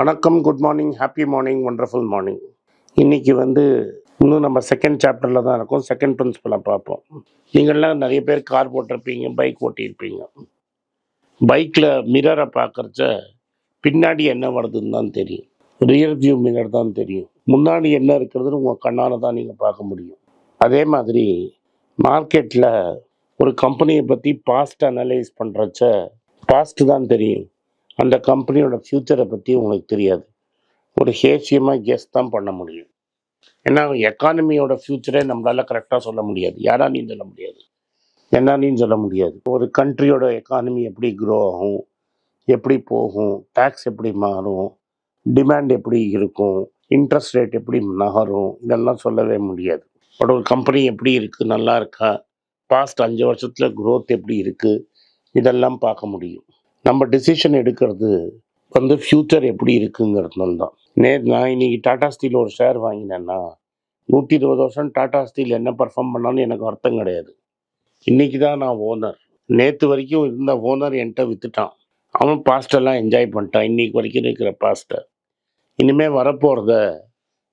வணக்கம் good morning happy morning wonderful morning இன்றைக்கி வந்து இன்னும் நம்ம செகண்ட் சாப்டரில் தான் இருக்கோம். செகண்ட் பிரின்சிபலாக பார்ப்போம். நீங்கள்லாம் நிறைய பேர் கார் போட்டிருப்பீங்க பைக் ஓட்டியிருப்பீங்க. பைக்கில் மிரரை பார்க்குறச்ச பின்னாடி என்ன வருதுன்னு தான் தெரியும். ரியர் வியூ மிரர் தான் தெரியும். முன்னாடி என்ன இருக்கிறதுன்னு உங்கள் கண்ணால் தான் நீங்கள் பார்க்க முடியும். அதே மாதிரி மார்க்கெட்டில் ஒரு கம்பெனியை பற்றி பாஸ்ட் அனலைஸ் பண்ணுறச்ச பாஸ்ட் தான் தெரியும். அந்த கம்பெனியோட ஃப்யூச்சரை பற்றி உங்களுக்கு தெரியாது. ஒரு ஹேசியமாக கெஸ் தான் பண்ண முடியும். ஏன்னா எக்கானமியோட ஃப்யூச்சரே நம்மளால் கரெக்டாக சொல்ல முடியாது. யாராலையும் சொல்ல முடியாது. என்னாலையும் சொல்ல முடியாது. ஒரு கண்ட்ரியோட எக்கானமி எப்படி க்ரோ ஆகும் எப்படி போகும் டேக்ஸ் எப்படி மாறும் டிமாண்ட் எப்படி இருக்கும் இன்ட்ரெஸ்ட் ரேட் எப்படி நகரும் இதெல்லாம் சொல்லவே முடியாது. பட் ஒரு கம்பெனி எப்படி இருக்குது நல்லா இருக்கா பாஸ்ட் அஞ்சு வருஷத்தில் க்ரோத் எப்படி இருக்குது இதெல்லாம் பார்க்க முடியும். நம்ம டிசிஷன் எடுக்கிறது வந்து ஃப்யூச்சர் எப்படி இருக்குங்கிறதுனால தான் நே நான் இன்னைக்கு டாடா ஸ்டீல் ஒரு ஷேர் வாங்கினேன்னா நூற்றி இருபது வருஷம் டாடா ஸ்டீல் என்ன பர்ஃபார்ம் பண்ணாலும் எனக்கு அர்த்தம் கிடையாது. இன்னைக்கு தான் நான் ஓனர் நேற்று வரைக்கும் இருந்த ஓனர் என்கிட்ட வித்துட்டான். அவன் பாஸ்டெல்லாம் என்ஜாய் பண்ணிட்டான். இன்னைக்கு வரைக்கும் இருக்கிற பாஸ்ட்டை இனிமேல் வரப்போகிறத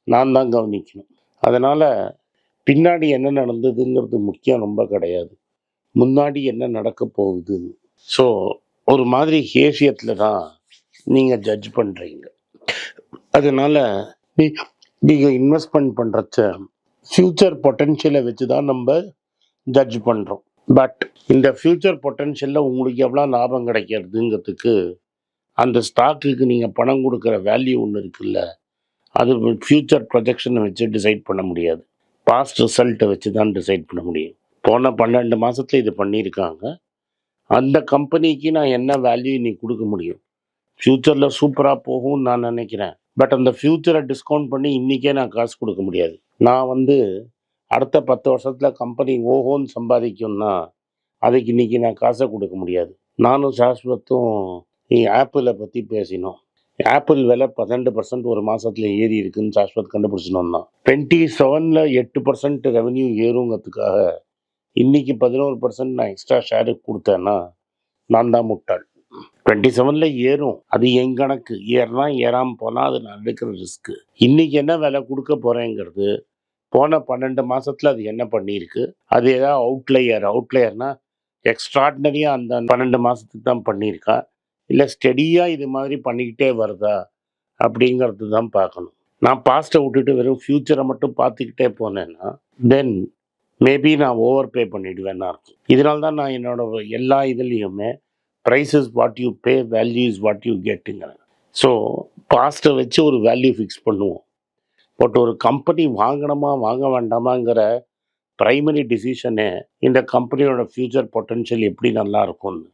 நான் தான் கவனிக்கணும். அதனால் பின்னாடி என்ன நடந்ததுங்கிறது முக்கியம் ரொம்ப கிடையாது. முன்னாடி என்ன நடக்க போகுது? ஸோ ஒரு மாதிரி ஹேசியத்தில் தான் நீங்கள் ஜட்ஜ் பண்ணுறீங்க அதனால் நீ நீங்கள் இன்வெஸ்ட்மெண்ட் பண்ணுறச்ச ஃப்யூச்சர் பொட்டென்ஷியலை வச்சு தான் நம்ம ஜட்ஜ் பண்ணுறோம் பட் இந்த ஃப்யூச்சர் பொட்டென்ஷியலில் உங்களுக்கு எவ்வளோ லாபம் கிடைக்கிறதுங்கிறதுக்கு அந்த ஸ்டாக்குக்கு நீங்கள் பணம் கொடுக்குற வேல்யூ ஒன்று இருக்குல்ல அது ஃப்யூச்சர் ப்ரொஜெக்ஷனை வச்சு டிசைட் பண்ண முடியாது. பாஸ்ட் ரிசல்ட்டை வச்சு தான் டிசைட் பண்ண முடியும். போன பன்னெண்டு மாதத்தில் இது பண்ணியிருக்காங்க. அந்த கம்பெனிக்கு நான் என்ன வேல்யூ நீ கொடுக்க முடியும்? ஃப்யூச்சரில் சூப்பராக போகும்னு நான் நினைக்கிறேன். பட் அந்த ஃப்யூச்சரை டிஸ்கவுண்ட் பண்ணி இன்றைக்கே நான் காசு கொடுக்க முடியாது. நான் வந்து அடுத்த பத்து வருஷத்தில் கம்பெனி ஓஹோன்னு சம்பாதிக்கும்னா அதுக்கு இன்றைக்கி நான் காசை கொடுக்க முடியாது. நானும் சாஸ்வத்தும் ஆப்பிளை பற்றி பேசினோம். ஆப்பிள் விலை பன்னெண்டு பர்சன்ட் ஒரு மாதத்தில் ஏறி இருக்குன்னு சாஸ்வத் கண்டுபிடிச்சினோம் தான் டுவெண்ட்டி செவனில் எட்டு பர்சன்ட் ரெவன்யூ ஏறுங்கிறதுக்காக இன்னைக்கு பதினோரு பர்சன்ட் நான் எக்ஸ்ட்ரா ஷேருக்கு கொடுத்தேன்னா நான் தான் முட்டாள். டுவெண்ட்டி செவனில் ஏறும். அது என் கணக்கு. ஏறினா ஏறாமல் போனால் அது நான் எடுக்கிற ரிஸ்க்கு இன்னைக்கு என்ன விலை கொடுக்க போகிறேங்கிறது போன பன்னெண்டு மாசத்துல அது என்ன பண்ணியிருக்கு? அது ஏதாவது அவுட்லேயர் அவுட்லேயர்னா எக்ஸ்ட்ராடினரியாக அந்த பன்னெண்டு மாதத்துக்கு தான் பண்ணியிருக்கா? இல்லை ஸ்டெடியாக இது மாதிரி பண்ணிக்கிட்டே வருதா? அப்படிங்கிறது தான் பார்க்கணும். நான் பாஸ்ட்டை விட்டுட்டு வெறும் ஃப்யூச்சரை மட்டும் பார்த்துக்கிட்டே போனேன்னா தென் மேபி நான் ஓவர் பே பண்ணிடுவேன்னா இருக்கும் இதனால தான் நான் என்னோட எல்லா இதுலேயுமே price is what you pay value is what you கெட்டுங்கிறேன் so பாஸ்ட்டை வச்சு ஒரு வேல்யூ ஃபிக்ஸ் பண்ணுவோம். பட் ஒரு கம்பெனி வாங்கணுமா வாங்க வேண்டாமாங்கிற ப்ரைமரி டிசிஷனே இந்த கம்பெனியோட ஃப்யூச்சர் பொட்டன்ஷியல் எப்படி நல்லா இருக்கும்னு.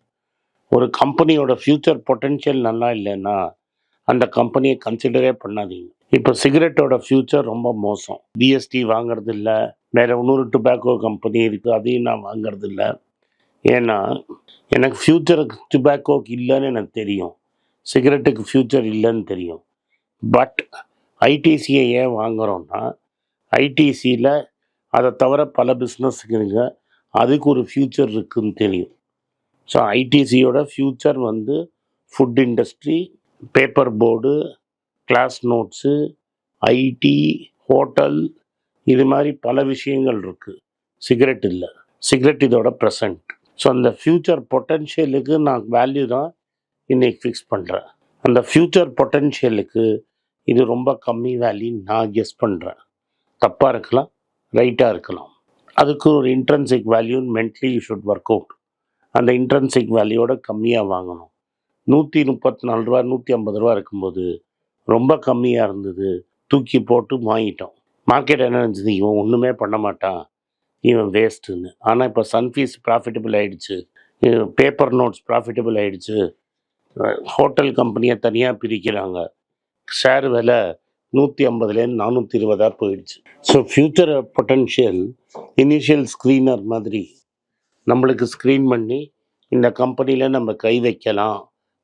ஒரு கம்பெனியோட ஃப்யூச்சர் பொட்டென்ஷியல் நல்லா இல்லைன்னா அந்த கம்பெனியை கன்சிடரே பண்ணாதீங்க. இப்போ சிகரெட்டோட ஃப்யூச்சர் ரொம்ப மோசம். பிஎஸ்டி வாங்குறது இல்லை வேறு இன்னொரு டுபாக்கோ கம்பெனி இருக்குது அதையும் நான் வாங்குறது இல்லை ஏன்னா எனக்கு ஃப்யூச்சருக்கு டுபாக்கோக்கு இல்லைன்னு எனக்கு தெரியும். சிகரெட்டுக்கு ஃப்யூச்சர் இல்லைன்னு தெரியும். பட் ஐடிசியை ஏன் வாங்குறோம்னா ஐடிசியில் அதை தவிர பல பிஸ்னஸுக்குங்க அதுக்கு ஒரு ஃப்யூச்சர் இருக்குதுன்னு தெரியும். ஸோ ஐடிசியோட ஃப்யூச்சர் வந்து food industry paper board class notes IT hotel இது மாதிரி பல விஷயங்கள் இருக்குது சிகரெட் இல்லை. சிகரெட் இதோட ப்ரெசன்ட் ஸோ அந்த ஃப்யூச்சர் பொட்டென்ஷியலுக்கு நான் வேல்யூ தான் இன்னைக்கு ஃபிக்ஸ் பண்ணுறேன் அந்த ஃப்யூச்சர் பொட்டென்ஷியலுக்கு இது ரொம்ப கம்மி வேல்யூன்னு நான் கெஸ் பண்ணுறேன் தப்பாக இருக்கலாம் ரைட்டாக இருக்கலாம். அதுக்கு ஒரு intrinsic வேல்யூன்னு mentally you should work out அந்த இன்ட்ரன்சிக் வேல்யூவோட கம்மியாக வாங்கணும். நூற்றி முப்பத்தி நாலு ரூபா நூற்றி ஐம்பது ரூபா இருக்கும்போது ரொம்ப கம்மியாக இருந்தது தூக்கி போட்டு வாங்கிட்டோம். மார்க்கெட் என்ன நினச்சது இவன் ஒன்றுமே பண்ண மாட்டான். இவன் வேஸ்ட்டுன்னு ஆனால் இப்போ சன்ஃபீஸ் ப்ராஃபிட்டபிள் ஆகிடுச்சு பேப்பர் நோட்ஸ் ப்ராஃபிட்டபிள் ஆகிடுச்சு ஹோட்டல் கம்பெனியை தனியாக பிரிக்கிறாங்க. ஷேர் விலை நூற்றி ஐம்பதுலேருந்து நானூற்றி இருபதாக போயிடுச்சு. So future potential initial screener மாதிரி நம்மளுக்கு ஸ்க்ரீன் பண்ணி இந்த கம்பெனியில் நம்ம கை வைக்கலாம்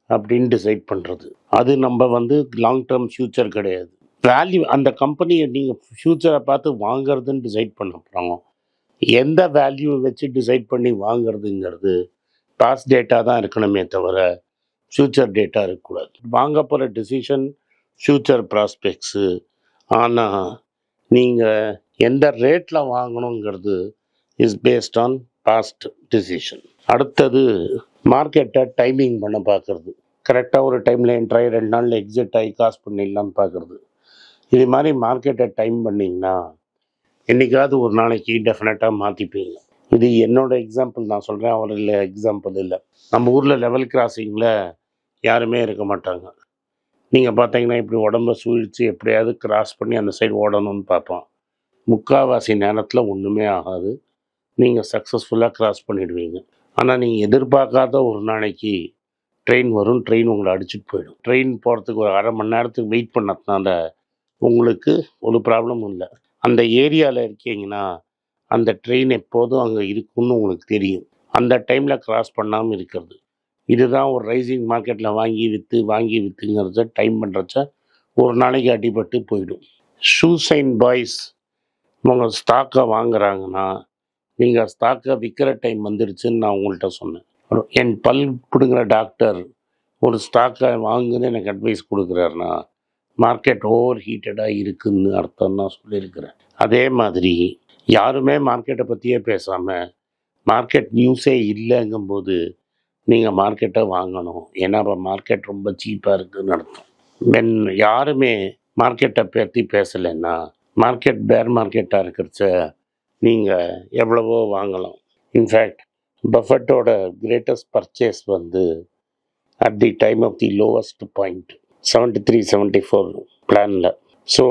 அப்படின்னு டிசைட் பண்ணுறது அது நம்ம வந்து லாங் டேர்ம் ஃப்யூச்சர் கிடையாது. வேல்யூ அந்த கம்பெனியை நீங்கள் ஃப்யூச்சரை பார்த்து வாங்குறதுன்னு டிசைட் பண்ண போகிறோம் எந்த வேல்யூ வச்சு டிசைட் பண்ணி வாங்குறதுங்கிறது பாஸ் டேட்டா தான் இருக்கணுமே தவிர ஃப்யூச்சர் டேட்டா இருக்கக்கூடாது. வாங்க போகிற டிசிஷன் ஃப்யூச்சர் ப்ராஸ்பெக்ட்ஸு ஆனால் நீங்கள் எந்த ரேட்டில் வாங்கணுங்கிறது is based on past decision அடுத்தது மார்க்கெட்டை டைமிங் பண்ண பார்க்குறது கரெக்டாக ஒரு டைமில் என்ட்ராகி ரெண்டு நாளில் எக்ஸிட் ஆகி காசு பண்ணிடலான்னு பார்க்குறது இது மாதிரி மார்க்கெட்டை டைம் பண்ணிங்கன்னா என்றைக்காவது ஒரு நாளைக்கு டெஃபினட்டாக மாற்றிப்பீங்க இது என்னோடய எக்ஸாம்பிள் நான் சொல்கிறேன் அவர் இல்லை எக்ஸாம்பிள் இல்லை. நம்ம ஊரில் லெவல் கிராசிங்கில் யாருமே இருக்க மாட்டாங்க. நீங்கள் பார்த்தீங்கன்னா இப்படி உடம்ப சூழிச்சு எப்படியாவது கிராஸ் பண்ணி அந்த சைடு ஓடணும்னு பார்ப்போம் முக்கால்வாசி நேரத்தில் ஒன்றுமே ஆகாது. நீங்கள் சக்ஸஸ்ஃபுல்லாக கிராஸ் பண்ணிடுவீங்க. ஆனால் நீங்கள் எதிர்பார்க்காத ஒரு நாளைக்கு ட்ரெயின் வரும் ட்ரெயின் உங்களை அடிச்சுட்டு போயிடும். ட்ரெயின் போகிறதுக்கு ஒரு அரை மணி நேரத்துக்கு வெயிட் பண்ணதுனால உங்களுக்கு ஒரு ப்ராப்ளமும் இல்லை. அந்த ஏரியாவில் இருக்கீங்கன்னா அந்த ட்ரெயின் எப்போதும் அங்கே இருக்குன்னு உங்களுக்கு தெரியும். அந்த டைமில் கிராஸ் பண்ணாமல் இருக்கிறது. இதுதான் ஒரு ரைசிங் மார்க்கெட்டில் வாங்கி விற்று வாங்கி விற்றுங்கிறத டைம் பண்ணுறச்ச ஒரு நாளைக்கு அடிபட்டு போயிடும். ஷூசைன் பாய்ஸ் இவங்க ஸ்டாக்கை வாங்குறாங்கன்னா நீங்கள் ஸ்டாக்கை விற்கிற டைம் வந்துருச்சுன்னு நான் உங்கள்கிட்ட சொன்னேன். என் பல் பிடுங்குற டாக்டர் ஒரு ஸ்டாக்கை வாங்குன்னு எனக்கு அட்வைஸ் கொடுக்குறாருன்னா மார்க்கெட் ஓவர் ஹீட்டடாக இருக்குன்னு அர்த்தம் நான் சொல்லியிருக்கிறேன். அதே மாதிரி யாருமே மார்க்கெட்டை பற்றியே பேசாமல் மார்க்கெட் நியூஸே இல்லைங்கும்போது நீங்கள் மார்க்கெட்டை வாங்கணும். ஏன்னா இப்போ மார்க்கெட் ரொம்ப சீப்பாக இருக்குதுன்னு அர்த்தம். வென் யாருமே மார்க்கெட்டை பற்றி பேசலைன்னா மார்க்கெட் பேர் மார்க்கெட்டாக இருக்கிறச்ச நீங்கள் எவ்வளவோ வாங்கலாம். இன்ஃபேக்ட் பஃபட்டோட கிரேட்டஸ்ட் பர்ச்சேஸ் வந்து at the time of the lowest point seventy three seventy four பிளானில் ஸோ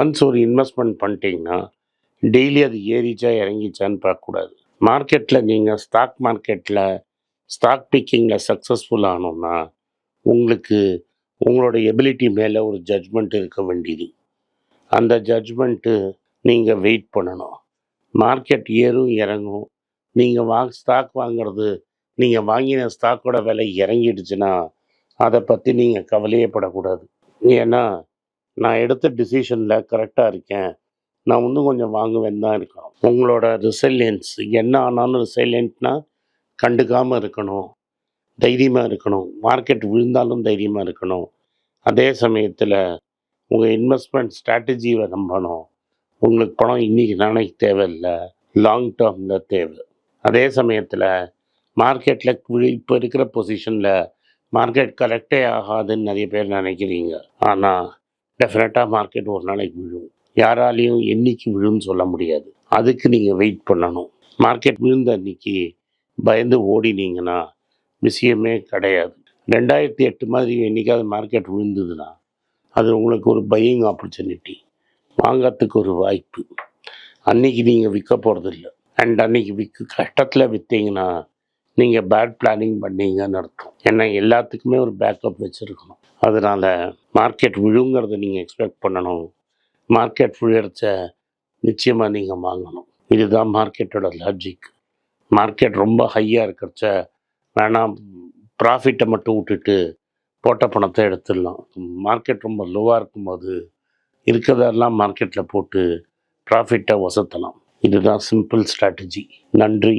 ஒன்ஸ் ஒரு இன்வெஸ்ட்மெண்ட் பண்ணிட்டீங்கன்னா டெய்லி அது ஏறிச்சா இறங்கிச்சான்னு பார்க்கக்கூடாது. மார்க்கெட்டில் நீங்கள் ஸ்டாக் மார்க்கெட்டில் ஸ்டாக் பிக்கிங்கில் சக்ஸஸ்ஃபுல் ஆனோம்னா உங்களுக்கு உங்களோட எபிலிட்டி மேலே ஒரு ஜட்ஜ்மெண்ட் இருக்க வேண்டியது. அந்த ஜட்ஜ்மெண்ட்டு நீங்கள் வெயிட் பண்ணணும். மார்க்கெட் ஏறும் இறங்கும். நீங்கள் வா ஸ்டாக் வாங்குறது நீங்கள் வாங்கின ஸ்டாக்கோட விலை இறங்கிடுச்சுன்னா அதை பற்றி நீங்கள் கவலையே படக்கூடாது ஏன்னா நான் எடுத்த டிசிஷனில் கரெக்டாக இருக்கேன். நான் இன்னும் கொஞ்சம் வாங்குவேன் தான் இருக்கணும். உங்களோட ரிசைலியன்ஸ் என்ன ஆனாலும் ரிசைலியன்ட்னா கண்டுக்காமல் இருக்கணும். தைரியமாக இருக்கணும். மார்க்கெட் விழுந்தாலும் தைரியமாக இருக்கணும். அதே சமயத்தில் உங்கள் இன்வெஸ்ட்மெண்ட் ஸ்ட்ராட்டஜியை நம்பணும். உங்களுக்கு பணம் இன்றைக்கி நாளைக்கு தேவையில்லை. லாங் டேர்மில் தேவை. அதே சமயத்தில் மார்க்கெட்டில் இப்போ இருக்கிற பொசிஷனில் மார்க்கெட் கரெக்டே ஆகாதுன்னு நிறைய பேர் நினைக்கிறீங்க. ஆனால் டெஃபினட்டாக மார்க்கெட் ஒரு நாளைக்கு விழும். யாராலையும் என்னைக்கு விழுன்னு சொல்ல முடியாது. அதுக்கு நீங்கள் வெயிட் பண்ணணும். மார்க்கெட் விழுந்த அன்னைக்கு பயந்து ஓடினீங்கன்னா விஷயமே கிடையாது. ரெண்டாயிரத்தி எட்டு மாதிரி என்றைக்காவது மார்க்கெட் விழுந்ததுன்னா அது உங்களுக்கு ஒரு பையிங் ஆப்பர்ச்சுனிட்டி வாங்கிறதுக்கு ஒரு வாய்ப்பு. அன்னைக்கு நீங்கள் விற்க போகிறதில்ல அண்ட் அன்னைக்கு விற்க கஷ்டத்தில் விற்றீங்கன்னா நீங்கள் பேட் பிளானிங் பண்ணீங்கன்னு அர்த்தம். ஏன்னா எல்லாத்துக்குமே ஒரு பேக்கப் வச்சுருக்கணும். அதனால் மார்க்கெட் விழுங்கிறத நீங்கள் எக்ஸ்பெக்ட் பண்ணணும். மார்க்கெட் விழுறச்ச நிச்சயமாக நீங்கள் வாங்கணும். இதுதான் மார்க்கெட்டோட லாஜிக் மார்க்கெட் ரொம்ப ஹையாக இருக்கிறச்ச வேணாம் ப்ராஃபிட்டை மட்டும் விட்டுட்டு போட்ட பணத்தை எடுத்துடலாம். மார்க்கெட் ரொம்ப லோவாக இருக்கும்போது இருக்கிறதெல்லாம் மார்க்கெட்டில் போட்டு ப்ராஃபிட்டை வசத்தலாம். இதுதான் சிம்பிள் ஸ்ட்ராட்டஜி நன்றி.